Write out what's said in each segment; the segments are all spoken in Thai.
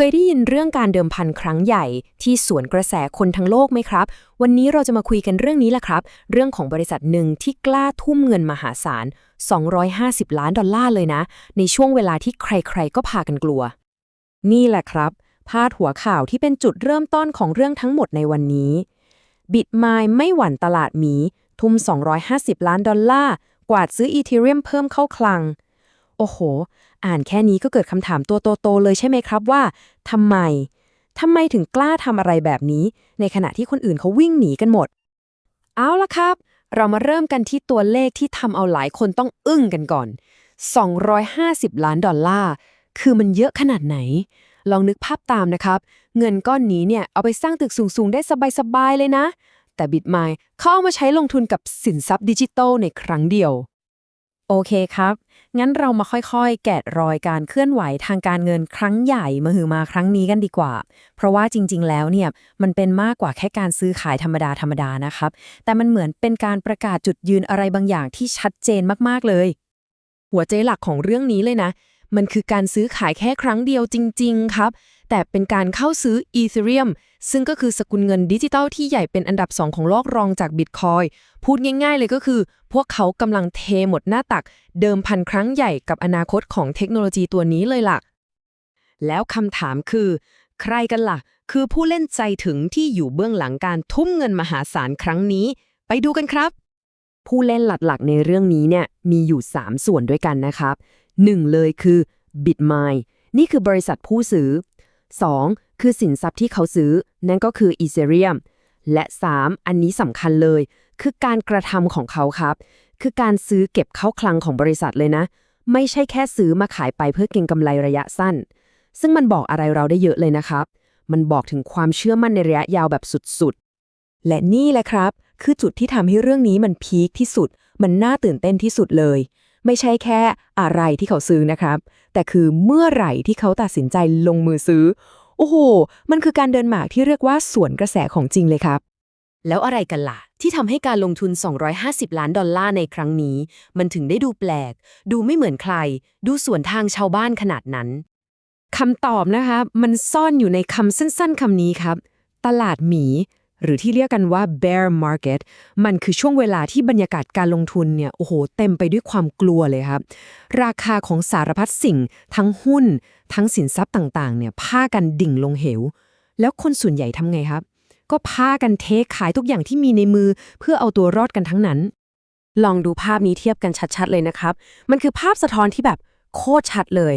เคยได้ยินเรื่องการเดิมพันครั้งใหญ่ที่สวนกระแสคนทั้งโลกไหมครับ วันนี้เราจะมาคุยกันเรื่องนี้แหละครับ เรื่องของบริษัทหนึ่งที่กล้าทุ่มเงินมหาศาล 250 ล้านดอลลาร์เลยนะ ในช่วงเวลาที่ใครๆ ก็พากันกลัว นี่แหละครับ พาดหัวข่าวที่เป็นจุดเริ่มต้นของเรื่องทั้งหมดในวันนี้ บิตไมไม่หวั่นตลาดหมี ทุ่ม 250 ล้านดอลลาร์ กวาดซื้ออีเทเรียมเพิ่มเข้าคลัง โอ้โห อ่านแค่นี้ก็เกิดคำถามตัวโตๆเลยใช่ไหมครับว่าทำไมทำไมถึงกล้าทำอะไรแบบนี้ ในขณะที่คนอื่นเขาวิ่งหนีกันหมด เอาละครับ เรามาเริ่มกันที่ตัวเลขที่ทำเอาหลายคนต้องอึ้งกันก่อน 250 ล้านดอลลาร์คือมันเยอะขนาดไหน ลองนึกภาพตามนะครับ เงินก้อนนี้เนี่ย เอาไปสร้างตึกสูง ๆ ได้สบาย ๆ เลยนะ แต่บิตไมล์เขาเอามาใช้ลงทุนกับสินทรัพย์ดิจิทัลในครั้งเดียว โอเคครับ งั้นเรามาค่อยๆ แกะรอยการเคลื่อนไหวทางการเงินครั้งใหญ่มาหือมาครั้งนี้กันดีกว่า เพราะว่าจริงๆ แล้วเนี่ยมันเป็นมากกว่าแค่การซื้อขายธรรมดาธรรมดานะครับ แต่มันเหมือนเป็นการประกาศจุดยืนอะไรบางอย่างที่ชัดเจนมากๆเลย หัวใจหลักของเรื่องนี้เลยนะ มันคือการซื้อขายแค่ครั้งเดียวจริง ๆ ครับ แต่เป็นการเข้าซื้อ Ethereum ซึ่งก็คือสกุลเงินดิจิตัลที่ใหญ่เป็นอันดับ 2 ของโลกรองจาก Bitcoin พูดง่ายๆเลยก็คือ พวกเขากำลังเทหมดหน้าตัก เดิมพันครั้งใหญ่กับอนาคตของเทคโนโลยีตัวนี้เลยล่ะ แล้วคำถามคือ ใครกันล่ะ คือผู้เล่นใจถึงที่อยู่เบื้องหลังการทุ่มเงินมหาศาลครั้งนี้ ไปดูกันครับ ผู้เล่นหลักๆ ในเรื่องนี้เนี่ยมีอยู่ 3 ส่วนด้วยกันนะครับ 1. เลยคือ Bitmine นี่คือบริษัทผู้ซื้อ 2. คือสินทรัพย์ที่เขาซื้อ นั่นก็คือ Ethereum และ 3. อันนี้สำคัญเลย คือการกระทำของเขาครับ คือการซื้อเก็บเข้าคลังของบริษัทเลยนะ ไม่ใช่แค่ซื้อมาขายไปเพื่อเก็งกำไรระยะสั้น ซึ่งมันบอกอะไรเราได้เยอะเลยนะครับ มันบอกถึงความเชื่อมั่นในระยะยาวแบบสุดๆ และนี่แหละครับ คือจุดที่ทำให้เรื่องนี้มันพีคที่สุด มันน่าตื่นเต้นที่สุดเลย ไม่ใช่แค่อะไรที่เขาซื้อนะครับ แต่คือเมื่อไหร่ที่เขาตัดสินใจลงมือซื้อ โอ้โห มันคือการเดินหมากที่เรียกว่าสวนกระแสของจริงเลยครับ แล้วอะไรกันล่ะ ที่ทำให้การลงทุน 250 ล้านดอลลาร์ในครั้งนี้ มันถึงได้ดูแปลก ดูไม่เหมือนใคร ดูสวนทางชาวบ้านขนาดนั้นคำตอบนะคะ มันซ่อนอยู่ในคำสั้นๆคำนี้ครับ ตลาดหมี หรือที่เรียกกันว่า bear market มันคือช่วงเวลาที่บรรยากาศการลงทุนเนี่ยโอ้โหเต็มไปด้วยความกลัวเลยครับ ราคาของสารพัดสิ่ง ทั้งหุ้น ทั้งสินทรัพย์ต่างๆเนี่ยพากันดิ่งลงเหว แล้วคนส่วนใหญ่ทำไงครับ ก็พากันเทขายทุกอย่างที่มีในมือเพื่อเอาตัวรอดกันทั้งนั้น ลองดูภาพนี้เทียบกันชัดๆเลยนะครับ มันคือภาพสะท้อนที่แบบโคตรชัดเลย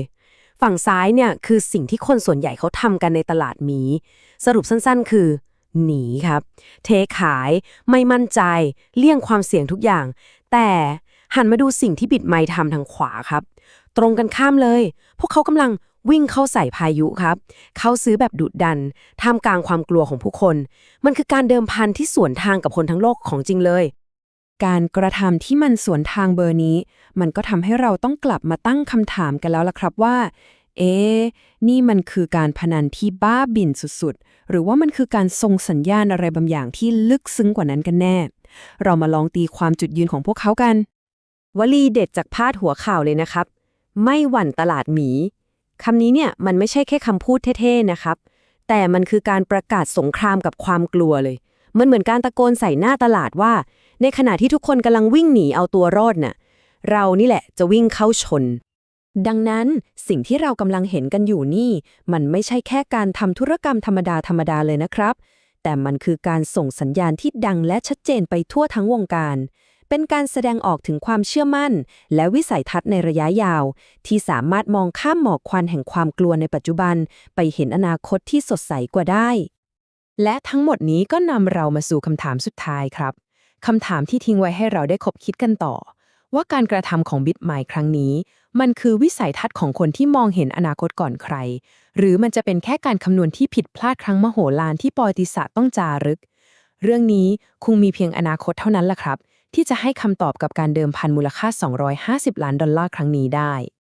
ฝั่งซ้ายเนี่ยคือสิ่งที่คนส่วนใหญ่เขาทำกันในตลาดหมี สรุปสั้นๆ คือ หนีครับ เทขาย ไม่มั่นใจ เลี่ยงความเสี่ยงทุกอย่าง แต่หันมาดูสิ่งที่บิดไมค์ทำทางขวาครับ ตรงกันข้ามเลย พวกเขากำลังวิ่งเข้าใส่พายุครับ เข้าซื้อแบบดุดัน ท่ามกลางความกลัวของผู้คน มันคือการเดิมพันที่สวนทางกับคนทั้งโลกของจริงเลย การกระทำที่มันสวนทางเบอร์นี้ มันก็ทำให้เราต้องกลับมาตั้งคำถามกันแล้วล่ะครับว่า เอ๊ะนี่มันคือการพนันที่บ้าบินสุดๆ หรือว่ามันคือการส่งสัญญาณอะไรบางอย่างที่ลึกซึ้งกว่านั้นกันแน่ เรามาลองตีความจุดยืนของพวกเขากัน วลีเด็ดจากพาดหัวข่าวเลยนะครับ ไม่หวั่นตลาดหมีคำนี้เนี่ยมันไม่ใช่แค่คำพูดเท่ๆนะครับ แต่มันคือการประกาศสงครามกับความกลัวเลย มันเหมือนการตะโกนใส่หน้าตลาดว่า ในขณะที่ทุกคนกำลังวิ่งหนีเอาตัวรอดน่ะเรานี่แหละจะวิ่งเข้าชน ดังนั้นสิ่งที่เรากำลังเห็นกันอยู่นี่ มันไม่ใช่แค่การทำธุรกรรมธรรมดาธรรมดาเลยนะครับ แต่มันคือการส่งสัญญาณที่ดังและชัดเจนไปทั่วทั้งวงการ เป็นการแสดงออกถึงความเชื่อมั่น และวิสัยทัศน์ในระยะยาว ที่สามารถมองข้ามหมอกควันแห่งความกลัวในปัจจุบัน ไปเห็นอนาคตที่สดใสกว่าได้ และทั้งหมดนี้ก็นำเรามาสู่คำถามสุดท้ายครับคำถามที่ทิ้งไว้ให้เราได้คบคิดกันต่อ ว่าการกระทำของบิตไมครั้งนี้ มันคือวิสัยทัศน์ของคนที่มองเห็นอนาคตก่อนใคร หรือมันจะเป็นแค่การคำนวณที่ผิดพลาดครั้งมโหฬารที่ปอติศาสตร์ต้องจารึก เรื่องนี้คงมีเพียงอนาคตเท่านั้นล่ะครับ ที่จะให้คำตอบกับการเดิมพันมูลค่า 250 ล้านดอลลาร์ครั้งนี้ได้